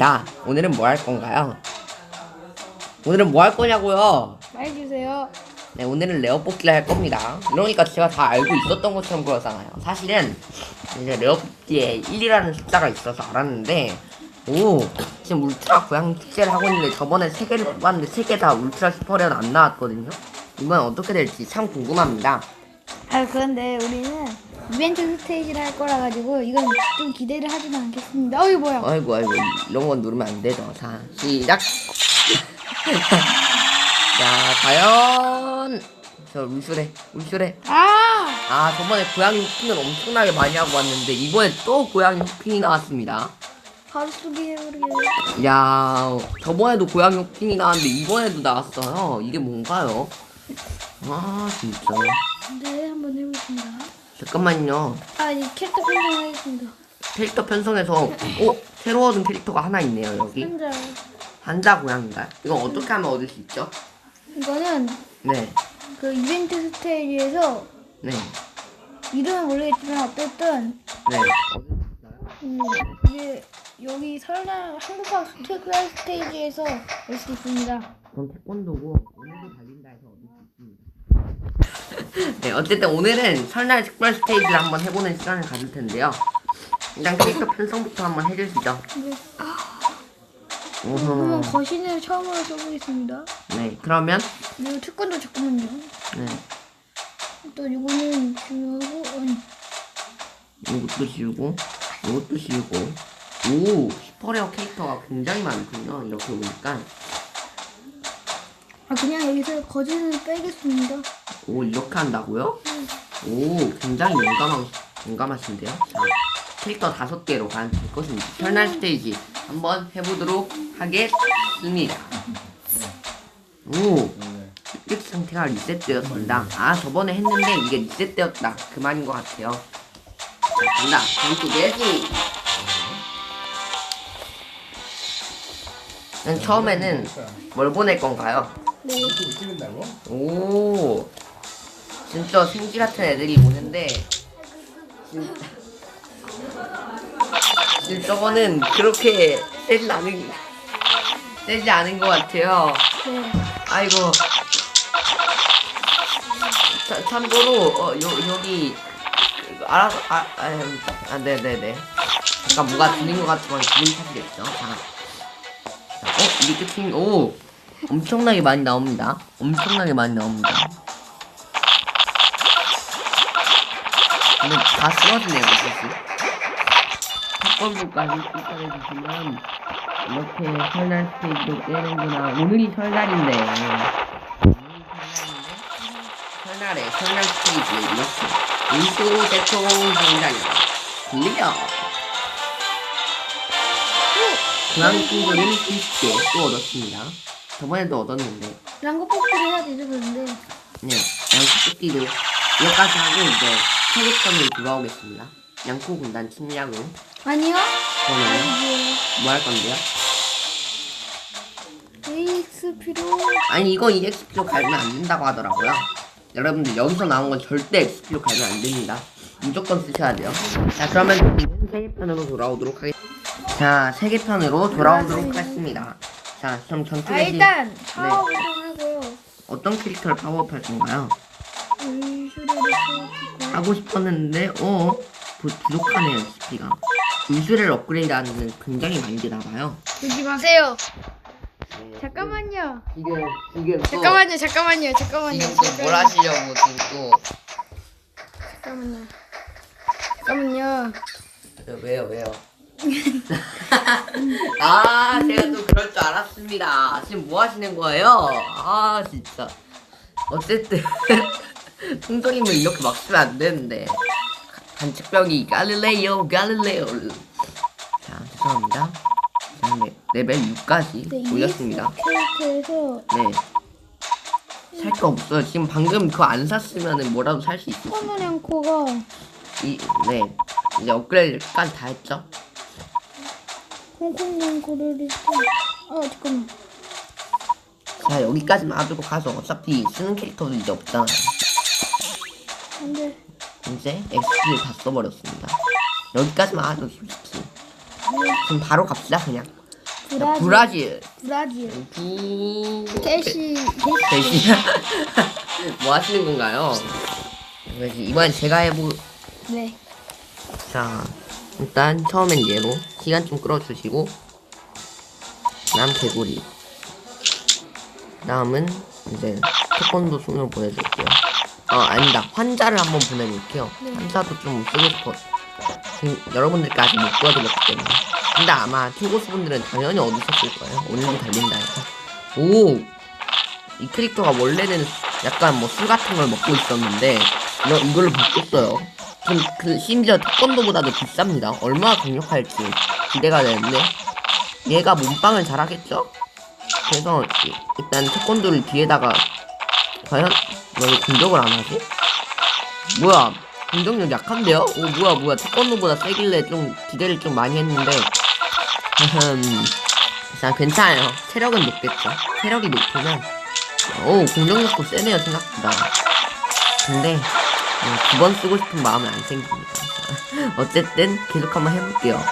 야, 오늘은 뭐 할 건가요? 오늘은 뭐 할 거냐고요? 말해주세요. 네, 오늘은 레어 뽑기를 할 겁니다. 이러니까 제가 다 알고 있었던 것처럼 그러잖아요. 사실은 이제 레어 뽑기에 1이라는 숫자가 있어서 알았는데, 오, 지금 울트라 고양 축제를 하고 있는데 저번에 3개를 뽑았는데 3개 다 울트라 슈퍼레어는 안 나왔거든요? 이건 어떻게 될지 참 궁금합니다. 아 그런데 우리는 이벤트 스테이지를 할 거라 가지고 이건 좀 기대를 하지는 않겠습니다. 어 이거 뭐야? 아이고, 아이고, 이런 건 누르면 안 되죠. 자, 시작! 자, 과연! 저 울수래, 울수래. 아아 저번에 고양이 호핑을 엄청나게 많이 하고 왔는데 이번에 또 고양이 호핑이 나왔습니다 바로 수비해버리게. 야 저번에도 고양이 호핑이 나왔는데 이번에도 나왔어요 이게 뭔가요? 아 진짜 네 한번 해보겠습니다. 잠깐만요 아 이 캐릭터 편성 하겠습니다. 캐릭터 편성해서 어? 새로 얻은 캐릭터가 하나 있네요 여기 혼자 한자 고양인가요? 이건 어떻게 하면 얻을 수 있죠? 이거는 네 그 이벤트 스테이지에서 네, 이름은 모르겠지만 어쨌든 네. 음, 이제 여기 설날 한국학 스테이지에서 올 수 있습니다. 전 태권도고 오늘도 달린다 해서 얻을 수 있습니다. 네, 어쨌든 오늘은 설날 특별 스테이지를 한번 해보는 시간을 가질 텐데요. 일단 캐릭터 편성부터 한번 해주시죠. 네. 그러면 오호. 거신을 처음으로 써보겠습니다. 네, 그러면 그리고 태권도 잠깐만요. 네, 또 이거는 중요하고 아니 이것도 지우고 이것도 지우고 오 슈퍼레어 캐릭터가 굉장히 많군요. 이렇게 보니까 아 그냥 여기서 거진을 빼겠습니다. 오 이렇게 한다고요? 오 굉장히 용감하 용감하신데요. 자, 캐릭터 다섯 개로 가면 될 것입니다. 설날 스테이지 한번 해보도록 하겠습니다. 오 일기 상태가 리셋되었습니다. 아 저번에 했는데 이게 리셋되었다 그 말인 것 같아요. 자, 간다. 내기. 맨 처음에는 뭘 보낼 건가요? 네. 오 진짜 생쥐 같은 애들이 오는데 진짜 지금 저거는 그렇게 세지 않은 세지 않은 것 같아요. 네. 아이고 자, 참고로 어, 요, 여기 알아 아, 아, 아 네네네 잠깐 뭐가 들린 것 같지만 들린 사실이겠죠. 자, 자, 어 이게 끝인 오 엄청나게 많이 나옵니다. 엄청나게 많이 나옵니다. 근데 다 쓰러지네요, 사실. 첫 번째까지 칭찬해주시면 이렇게 설날 스테이지를 깨는구나. 오늘이 설날인데. 오늘이 설날인데. 설날에 설날 스테이지에 이렇게 일조 대통 장장이 들려. 고양이 친구는 20개 또 얻었습니다. 저번에도 얻었는데. 랑고 뽑기를 해야 되죠 그런데 네, 양코 뽑기를 여기까지 하고 이제 세계편으로 돌아오겠습니다. 양코 군단 침략은 아니요. 그러면 아니지. 뭐 할 건데요? AX 필요. 아니 이거 EXP로 갈면 안 된다고 하더라고요. 여러분들 여기서 나온 건 절대 XP로 갈면 안 됩니다. 무조건 쓰셔야 돼요. 자 그러면 세계편으로 돌아오도록 하겠습니다. 자 세계편으로 돌아오도록 하겠습니다. 자 그럼 전투 아 대신 일단 파워부터 하고요. 어떤 캐릭터를 파워업 할 건가요? 물수레를 써주고. 하고 싶었는데 어 부, 부족하네요 XP가. 물수를 업그레이드하는 굉장히 많이 되나봐요. 그러지 마세요. 잠깐만요. 지금 지금 또 잠깐만요. 잠깐만요. 잠깐만요. 지금 또뭘 하시려고 지금 또 잠깐만요. 잠깐만요. 왜요 왜요? 아 제가 또 그럴 줄 알았습니다. 지금 뭐 하시는 거예요? 아 진짜 어쨌든 통조림을 이렇게 막 쓰면 안 되는데 간측병이 갈릴레오 갈릴레오 자 죄송합니다. 자, 네, 레벨 6까지 네, 올렸습니다. 캐릭터에서 네. 살 거 없어요. 지금 방금 그거 안 샀으면은 뭐라도 살 수 있어. 커먼 코가 이, 네. 이제 업그레이드까지 다 했죠. 홍콩 코를 리스트. 어 잠깐만. 자, 여기까지만 하도록 하죠. 어차피 쓰는 캐릭터도 이제 없잖아요. 안돼. 이제 XP를 다 써버렸습니다. 여기까지만 하죠, 솔직히. 지금 바로 갑시다, 그냥. 브라질. 브라질. 브라질. 부. 캐시. 대신 뭐 하시는 건가요? 그래서 이번 제가 해보. 네. 자, 일단 처음엔 얘로 시간 좀 끌어주시고, 다음 개구리. 다음은 이제 태권도 손을 보내줄게요. 어, 아니다. 환자를 한번 보내볼게요. 네. 환자도 좀 쓰고 싶어. 지금 여러분들께 아직 못 보여드렸기 때문에. 근데 아마 팀고스 분들은 당연히 얻으셨을 거예요. 오늘도 달린다 해서. 오! 이 캐릭터가 원래는 약간 뭐 술 같은 걸 먹고 있었는데, 이거, 이걸로 바꿨어요. 지금 그 심지어 태권도보다도 비쌉니다. 얼마나 강력할지 기대가 되는데 얘가 몸빵을 잘하겠죠? 그래서 이- 일단 태권도를 뒤에다가 과연 왜 공격을 안 하지? 뭐야 공격력 약한데요? 오 뭐야 뭐야 태권도보다 세길래 좀 기대를 좀 많이 했는데 흠 일단 괜찮아요 체력은 높겠죠 체력이 높으면 오 공격력도 세네요 생각보다 근데 두 번 쓰고 싶은 마음은 안 생깁니다. 어쨌든 계속 한번 해볼게요.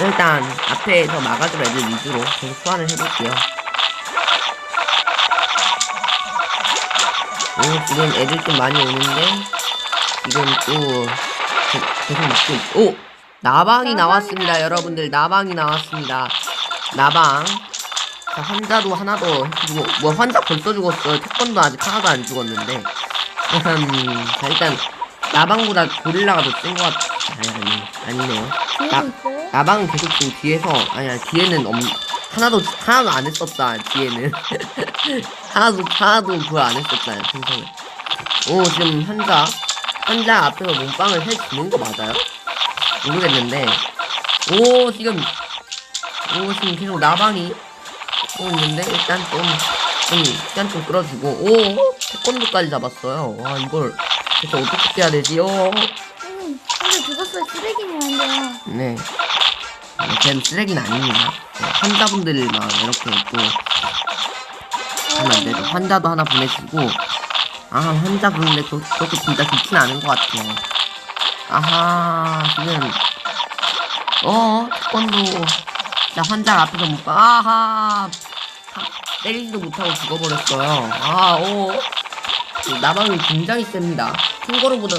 일단 앞에서 막아줄 애들 위주로 계속 소환을 해볼게요. 오 지금 애들 좀 많이 오는데 지금 또 게- 계속 막고 있. 오 나방이 나왔습니다, 여러분들. 나방이 나왔습니다. 나방. 자, 환자도 하나 더 해주고 뭐 환자 벌써 죽었어요. 태권도 아직 하나도 안 죽었는데. 음, 자, 일단 나방보다 고릴라가 더 센 것 같. 아니 아니 아니네요. 나 있어요? 나방은 계속 지금 뒤에서 아니야 뒤에는 없 하나도 하나도 안 했었다 뒤에는 하나도 하나도 그거 안 했었다 생선을. 오 지금 환자 환자 앞에서 몸빵을 해 주는 거 맞아요? 모르겠는데 오 지금 오 지금 계속 나방이 오 있는데 일단 좀, 좀 시간 좀 끌어주고 오 태권도까지 잡았어요 와 이걸 그래서 어떻게 해야 되지 요 음, 근데 죽었어요. 쓰레기는 안 돼요. 네. 네, 걔는 쓰레기는 아닙니다. 네, 환자분들만 이렇게 또 하면 안 되죠. 환자도 하나 보내주고 아 환자 그런데 그, 그렇게 진짜 좋진 않은 것 같아요. 아하 지금 어 태권도 자 환자 앞에서 못 봐. 아하 하, 때리지도 못하고 죽어버렸어요. 아 오 나방이 굉장히 셉니다. 킹거루보다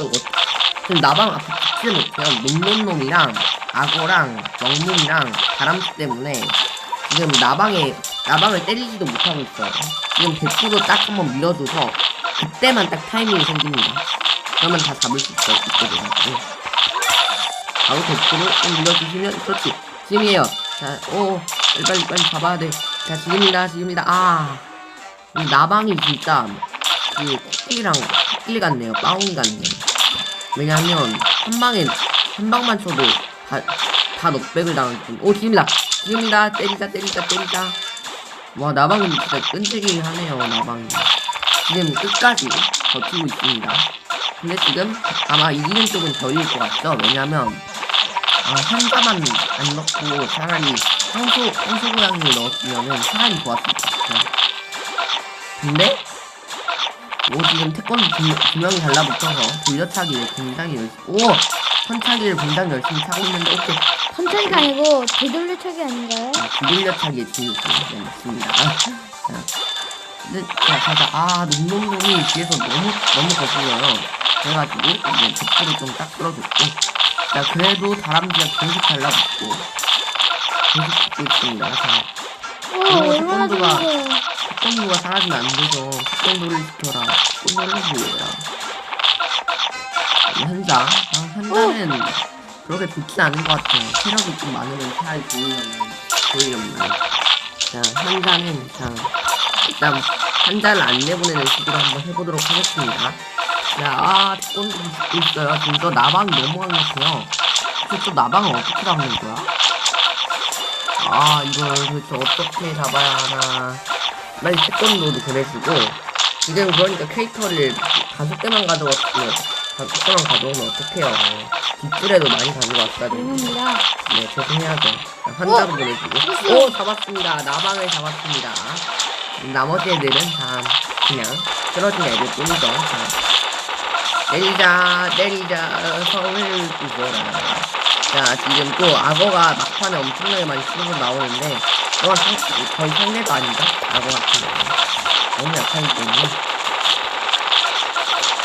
지금 나방 앞에 붙지 못해요. 놈놈놈이랑 악어랑 영문이랑 다람쥐 때문에 지금 나방에 나방을 때리지도 못하고 있어요. 지금 100%딱 한번 밀어줘서 그때만 딱 타이밍이 생깁니다. 그러면 다 잡을 수 있어, 있거든요. 응. 바로 100%좀 밀어주시면 그렇지. 지금이에요. 자, 오, 빨리 빨리 빨리 잡아야 돼. 자, 지금이다, 지금이다. 아, 이 나방이 진짜 그 코끼리랑 코끼리 같네요. 빠옹이 같네요. 왜냐하면 한 방에 한 방만 쳐도 다, 다 넉백을 당하기 오 지금이다. 지금이다. 때리자 때리자 때리자. 와 나방은 진짜 끈질기게 하네요 나방이. 지금 끝까지 버티고 있습니다. 근데 지금 아마 이기는 쪽은 저희일 것 같죠? 왜냐면 아 한자만 안 넣고 차라리 황소 황소 고양이를 넣었으면은 차라리 좋았을 것 같아요. 근데 오 지금 태권도 두, 두 명이 달라붙어서 돌려차기를 굉장히 열심히 오! 선차기를 굉장히 열심히 차고 있는데 오케이. 선차기가 아니고 되돌려차기 아닌가요? 돌려차기에 지금 네, 맞습니다. 자 근데 자 가자 아 놈놈놈이 뒤에서 너무 너무 거슬려요. 그래가지고 이제 족구를 좀딱 끌어줬고. 자 그래도 다람쥐가 계속 달라붙고 계속 붙고 있습니다. 자 오, 어, 얼마나 태권도가- 좋 태권도가 사라지면 안 되죠. 태권도를 지켜라. 태권도를 보여라. 현자. 아, 현자는 그렇게 좋진 않은 것 같아요. 체력이 좀 많으면 차라리 보이려면, 보이려면. 자, 현자는, 자, 일단, 현자를 안 내보내는 시도를 한번 해보도록 하겠습니다. 자, 아, 태권도 듣고 있어요. 지금 저 나방이 너무 강력해요. 근데 또 나방을 어떻게 잡는 거야? 아, 이걸 도대체 어떻게 잡아야 하나. 빨리 태권도도 그래주고 지금 그러니까 캐릭터를 다섯 개만 가져왔으면 다섯 개만 가져오면 어떡해요. 뒷줄에도 많이 가져왔어야 되는데. 네 죄송해야죠. 자, 환자로 어? 보내주고. 오 잡았습니다. 나방을 잡았습니다. 나머지 애들은 다 그냥 쓰러진 애들 뿐이죠. 자, 내리자 내리자 성을 부숴라 자, 지금 또 악어가 막판에 엄청나게 많이 쓰고 나오는데, 이건 상, 거의 상대도 아니죠? 악어 같은 경우는. 너무 약하기 때문에.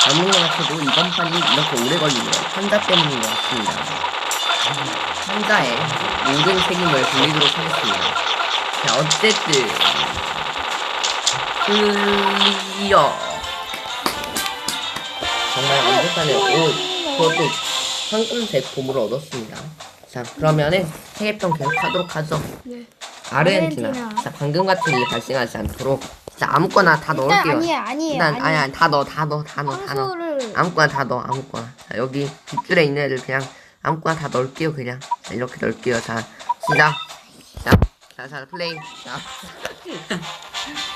아무리 생각해도 이번 판이 이렇게 오래 걸리네요. 환자 때문인 것 같습니다. 환자의 모든 책임을 돌리도록 하겠습니다. 자, 어쨌든. 클리어. 정말 완벽하네요. 오, 그것도 황금색 봄을 얻었습니다. 자, 그러면은 세계편 계속하도록 하죠. 네. 아르헨티나. 아르헨티나. 자, 방금 같은 일이 발생하지 않도록. 자, 아무거나 다 일단 넣을게요. 아니야 아니에요. 일단 아니 아니 다 넣어 다 넣어 다 넣어 다 넣어. 황소를 아무거나 다 넣어 아무거나. 자, 여기 뒷줄에 있는 애들 그냥 아무거나 다 넣을게요 그냥. 자, 이렇게 넣을게요. 자, 시작. 자, 자, 자, 플레이. 자.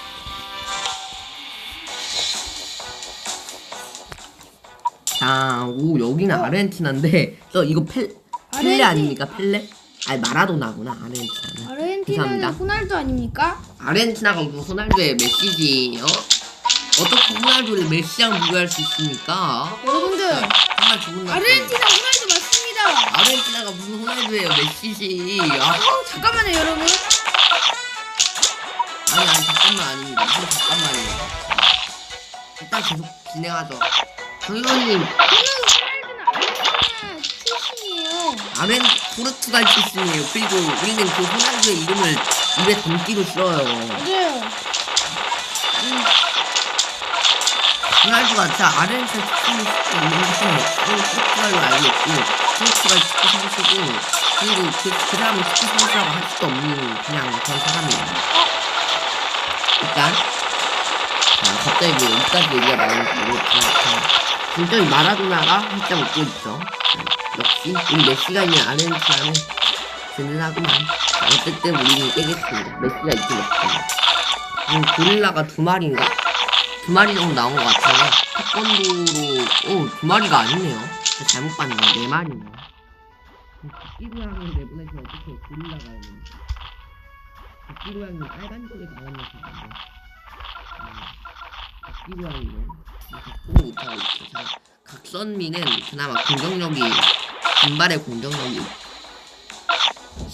자, 오 여기는 아르헨티나인데 저 이거 펠 펠레 아르헨티- 아닙니까 펠레? 아니 마라도나구나 아르헨티나는. 아르헨티나는. 호날두 아닙니까? 아르헨티나가 무슨 호날두의 메시지예요? 어떻게 호날두를 메시랑 비교할 수 있습니까? 여러분들 정말 기분 나빠. 아르헨티나 호날두 맞습니다. 아르헨티나가 무슨 호날두예요 메시지? 아, 어, 잠깐만요 여러분. 아니 아니 잠깐만 아닙니다. 잠깐만요. 일단 계속 진행하죠. 출신이에요. 아르헨 포르투갈 출신이에요. 그리고 우리는 그 호날두의 이름을 입에 담기도 싫어요. 맞아요. 호날두가 진짜 아르헨티나 축구를 있는 것은 포르투갈로 알고 있고 포르투갈 축구 선수고 그리고 그, 그 사람은 축구 선수라고 할 수도 없는 그냥 그런 사람이에요 일단 자 갑자기 뭐 여기까지 얘기가 나오는지 모 이 마라도나가. 한참 웃고 자, 역시 우리 메시가 있는 아르헨티나는 든든하구만. 자, 어쨌든 우리는 깨겠습니다. 메시가 있긴 없습니다. 지금 고릴라가 두 마리인가? 두 마리 정도 나온 것 같은데 태권도로 오 두 마리가 아니네요. 저 잘못 봤네요. 네 마리네요. 고양이를 내보내서 어떻게 고릴라가 오는지. 고양이는 빨간색에 강한 녀석인데. 토끼 고양이 는또 못하고 자 각선미는 그나마 공격력이 분발의 공격력이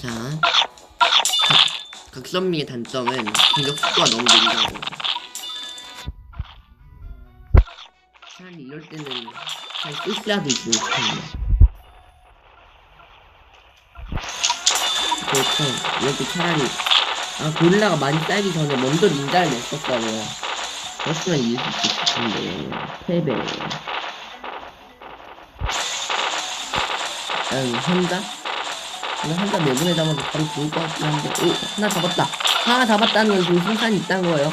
자 각- 각선미의 단점은 공격 속도가 너무 느리다고 차라리 이럴 때는 잘 끝이라도 있으면 좋겠네. 그렇죠. 이렇게 차라리, 아, 고릴라가 많이 쌓이기 전에 먼저 닌자를 냈었다고요. 그렇으면 이길 수 있을 텐데, 패배. 일단, 혼자? 이거 혼자 내보내자마자 바로 죽을 것 같긴 한데, 오, 하나 잡았다. 하나 잡았다는 건 지금 승산이 있다는 거예요.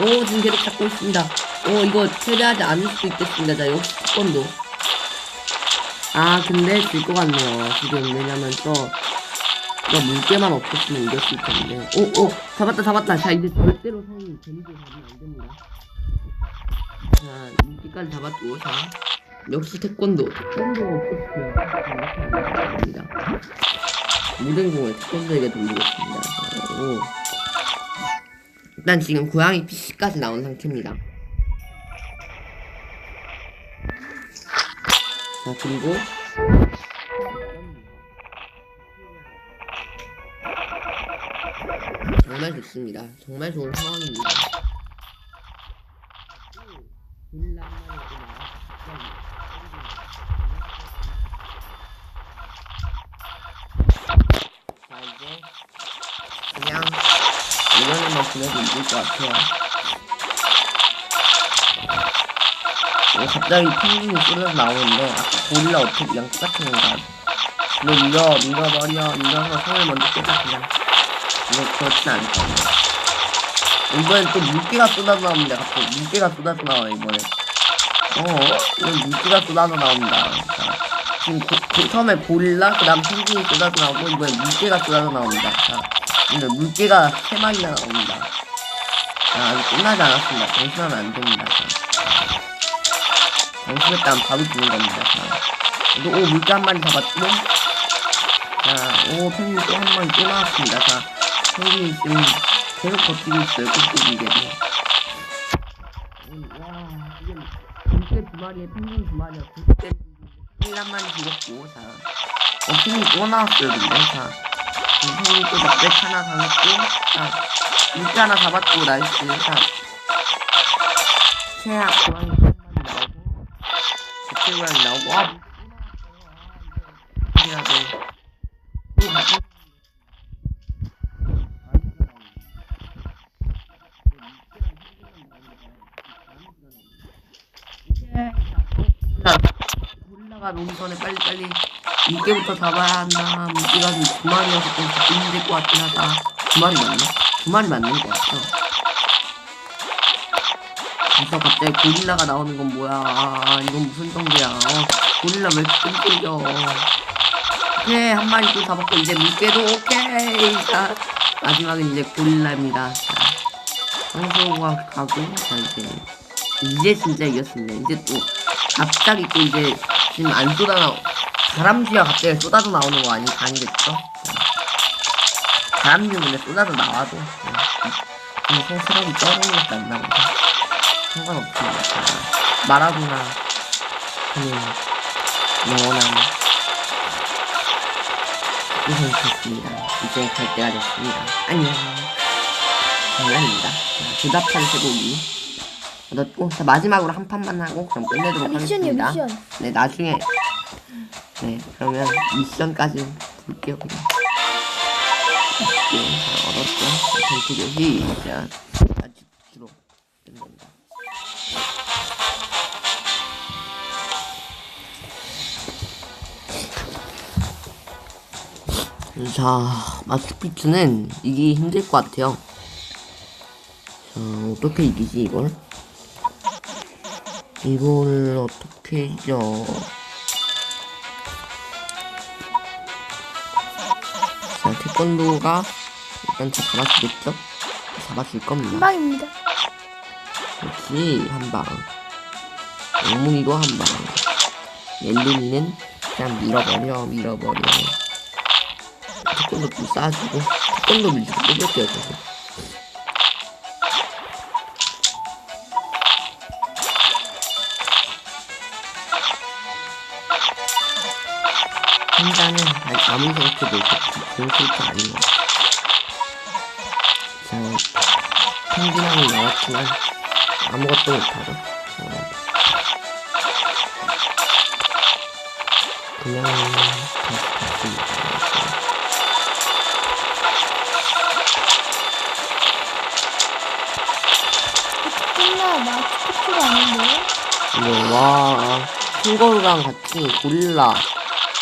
오, 지금 계속 잡고 있습니다. 오, 이거 패배하지 않을 수도 있겠습니다. 자, 역시 태권도. 아, 근데 질 것 같네요. 지금, 왜냐면 또, 이거 물개만 없었으면 이겼을 텐데. 오, 오, 잡았다, 잡았다. 자, 이제 절대로 성이 재밌게 잡으면 안 됩니다. 자, 물개까지 잡았고, 자. 역시 태권도. 태권도가 없었으면 이렇게 안 됩니다. 모든 공을 태권도에게 돌리겠습니다. 자, 오. 일단 지금 고양이 PC까지 나온 상태입니다. 자, 그리고 정말 좋습니다. 정말 좋은 상황입니다. 자, 이제 그냥 이번에만 보내도 이길 것 같아요. 어, 갑자기 펭귄이 쏟아져 나오는데 아까 고릴라 어택이랑 똑같은 건가? 너 밀어, 밀어버려, 밀어서 성을 먼저 깨자 그냥. 이거 그렇진 않을 거예요. 이번엔 또 물개가 쏟아져 나옵니다. 갑자기 물개가 쏟아져 나와요 이번에. 어, 이건 물개가 쏟아져 나옵니다. 자, 지금 고, 고, 처음에 고릴라, 그 다음 펭귄이 쏟아져 나오고 이번엔 물개가 쏟아져 나옵니다. 자, 근데 물개가 세 마리나 나옵니다. 자, 아직 끝나지 않았습니다. 방심하면 안 됩니다. 자. 방심했다면 바로 죽는 겁니다. 자. 그리고 오, 물개 한 마리 잡았고. 자, 오, 펭귄 또 한 마리 또 나왔습니다. 자, 펭귄이 지금 계속 버티고 있어요. 꾹꾹이게도. 와, 지금 물개 두 마리에 펭귄 두 마리가 굵게 펭귄 한 마리 죽었고, 자. 어, 핑이 또 나왔어요, 근데. 자, 핑이 또 넉백 하나 당했고, 자, 물개 하나 잡았고, 나이스. 자, 최악 고양이 한 마리 나오고, 개체 고양이 나오고, 아, 올라가 놓기 전에 빨리빨리 물개부터 잡아야 한다. 물개가 지금 두 마리여서 좀 힘들 것 같긴 하다. 두 마리 맞나? 두 마리 맞는 것 같아. 그래서 갑자기 고릴라가 나오는 건 뭐야? 아, 이건 무슨 정도야? 어, 고릴라 왜 이렇게 끈질겨? 오케이, 한 마리 또 잡았고, 이제 물개도 오케이! 자, 마지막은 이제 고릴라입니다. 자, 황소가 가고, 자, 이제, 이제 진짜 이겼습니다. 이제 또, 갑자기 또 이제, 지금 안 쏟아나, 다람쥐가 갑자기 쏟아져 나오는 거 아니, 아니겠죠? 다람쥐는 근데 쏟아져 나와도, 좀 성스러움이 떨어지니까 안 나오고. 상관없습니다. 자, 마라도나, 그는, 영원한, 우선 됐습니다. 이제 갈 때가 됐습니다. 안녕. 장난입니다. 자, 조잡한 쇠고기. 얻었고, 자, 마지막으로 한 판만 하고, 그럼 끝내도록 미션이요, 하겠습니다. 미션. 네, 나중에. 네, 그러면 미션까지 볼게요, 그냥. 네, 자, 얻었죠. 전투 교시, 자, 아주 주로 끝냅니다. 자, 마추픽추는 이기기 힘들 것 같아요. 자, 어떻게 이기지, 이걸? 이걸 어떻게 이겨? 자, 태권도가 일단 다 잡아주겠죠? 잡아줄 한 겁니다. 방입니다. 그렇지, 한 방. 엉뭉이도 한 방. 옐루미는 그냥 밀어버려, 밀어버려. 태권도 좀 쏴주고, 태권도 밀주고 뽑을게요, 저거. 아무리 생각해도 좋은 캐릭터 아니에요. 자, 펭귄하고 나왔지만 아무것도 못하고 어, 그냥 갔습니다. 끝나 마스코트가 아닌데. 이거 와 캥거루랑 같이 고릴라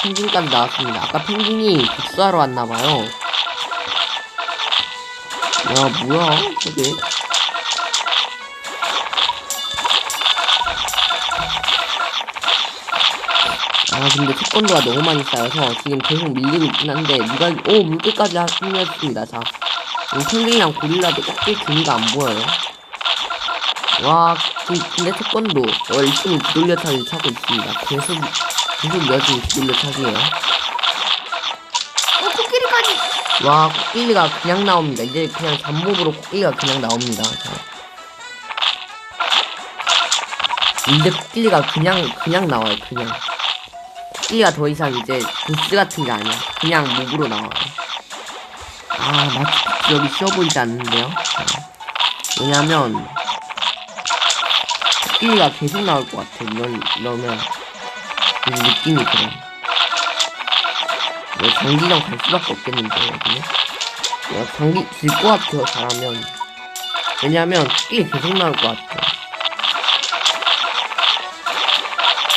펭귄까지 나왔습니다. 아까 펭귄이 복수하러 왔나봐요. 야 뭐야? 저게? 아 근데 태권도가 너무 많이 쌓여서 지금 계속 밀리고 있긴 한데 누가 오 물개까지 합류했습니다 자. 이 펭귄이랑 고릴라도 꺾일 기미가 안 보여요. 와 그, 근데 태권도 열심히 뒤돌려차기 차고 있습니다. 계속 계속 여전히 뒤돌려차기예요? 어 코끼리까지. 와 코끼리가 그냥 나옵니다. 이제 그냥 잡몹으로 코끼리가 그냥 나옵니다. 자. 이제 코끼리가 그냥 그냥 나와요 그냥. 코끼리가 더 이상 이제 보스 같은 게 아니야. 그냥 몹으로 나와요. 아 마치 여기 쉬워 보이지 않는데요? 자. 왜냐면 코끼리가 계속 나올 것 같아 이런 이러면 이 느낌이 그래 뭐 장기전 갈 수밖에 없겠는데 여기는? 야, 장기 질것 같아요 잘하면. 왜냐면 코끼리 계속 나올 것 같아.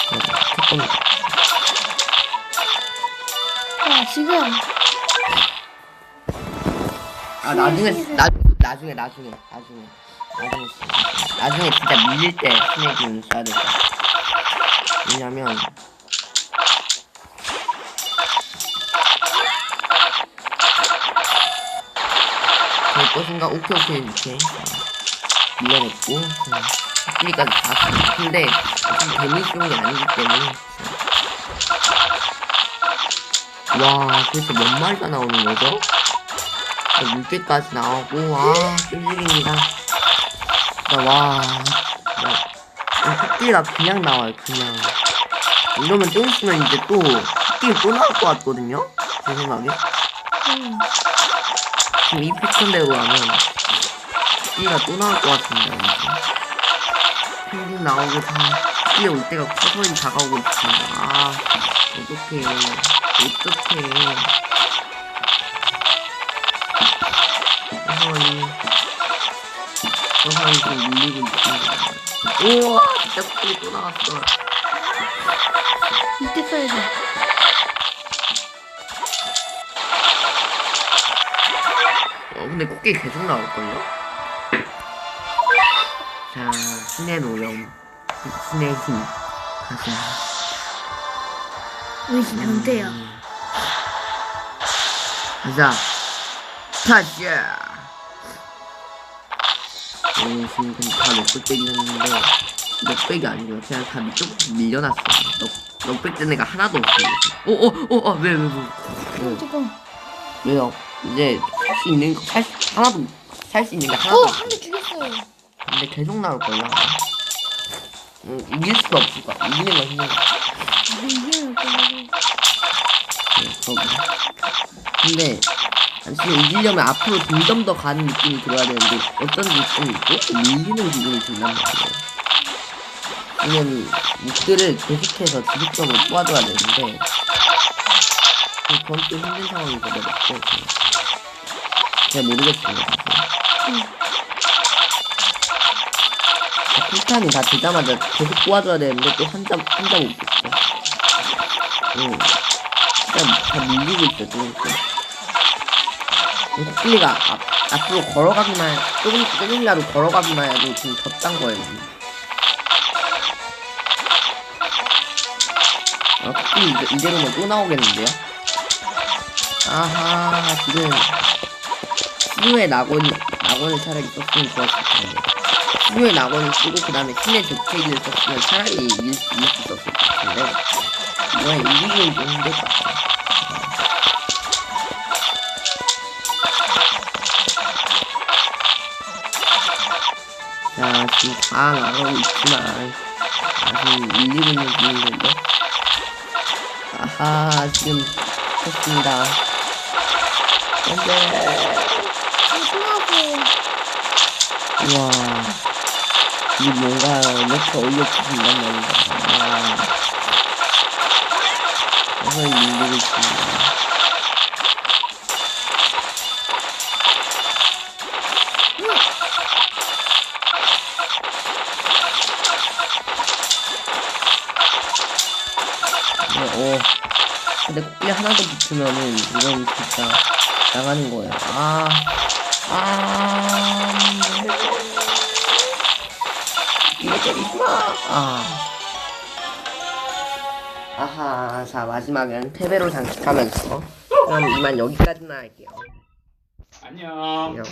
자, 태권도 자 지금. 아 나중에 나 나중에 나중에 나중에 나중에. 쓰- 나중에 진짜 밀릴 때 스네이크 는 써야 될것 같아. 왜냐면 것인가 오케이 오케이 이렇게 밀어냈고 자, 코끼리까지 다 쓰- 근데 어차피 데미지 좋은 게 아니기 때문에 와 그래서 몇 마리가 나오는 거죠? 물개까지 나오고 와 끈질깁니다 진짜 와 토끼가 그냥 나와요 그냥 이러면 좀 있으면 이제 또 코끼리 또 나올 것 같거든요? 제 생각에. 음. 지금 이 패턴대로 하면 코끼리가 또 나올 것 같은데. 펭귄 나오고 다 코끼리 올 때가 서서히 다가오고 있습니다. 아, 어떡해. 어떡해. 서서히. 서서히 좀 밀리고 있습니다. 우와, 진짜 또 나왔어. 이때 써야 돼. 근데 코끼리 계속 나올걸요? 자, 신의 노염. 신의 힘. 가자. 의지 변태야. 음. 가자. 가자. 오, 지금 다 넉백대기 했는데, 넉백이 아니고요. 그냥 다 밑쪽 밀려났어요. 넉, 넉백 된 애가 하나도 없어요. 오, 오, 오, 아, 왜, 왜, 왜. 왜, 잠깐. 왜요? 이제 살 수 있는 거, 살, 수- 하나도, 살 수 있는 게 하나도 어, 없어요. 한대 죽였어요. 근데 계속 나올걸요? 음, 이길 수가 없을 것 같아. 이기는 건 힘들어. 이기는 거고. 네, 저기. 근데, 지금 이기려면 앞으로 점점 더 가는 느낌이 들어야 되는데, 어떤 느낌이 있고, 밀리는 기분이 든단 말이에요. 왜냐면, 목들을 계속해서 지속적으로 뽑아줘야 되는데, 그건 또 힘든 상황이 돼버렸고, 잘 모르겠어요, 사실. 풀탄이 다 되자마자 계속 뽑아줘야 되는데 또 한 점 한점못 뽑고. 응. 진짜 다 밀리고 있어 지금. 코끼리가 앞, 앞으로 걸어가기만 조금 조금이라도 걸어가기만 해도 지금 졌단 거예요. 지금. 아, 코끼리 이대, 이대로면 또 나오겠는데요? 아하 지금 신우의 낙원 낙원을 차라리 썼으면 좋았을 텐데. 신우의 낙원을 쓰고 그 다음에 신의 재채기를 썼으면 차라리 수 있었을 것 같은데 이번에 이기기는 좀 힘들 것 같아요. 자 지금 다 나가고 있지만 아직 밀리고 있는 중인데 아하 지금 했습니다. 안돼. 어. 우와. 이 뭔가 이렇게 올려주신단 말이다. 와. 서서히 밀리고 있습니다. 네, 오. 근데 코끼리 하나 더 붙으면은 이건 진짜 나가는 거예요. 아. 아. 이거 때리지 마. 아. 아하. 자, 마지막은 패배로 장식하면서. 그럼 이만 여기까지만 할게요. 안녕. 안녕.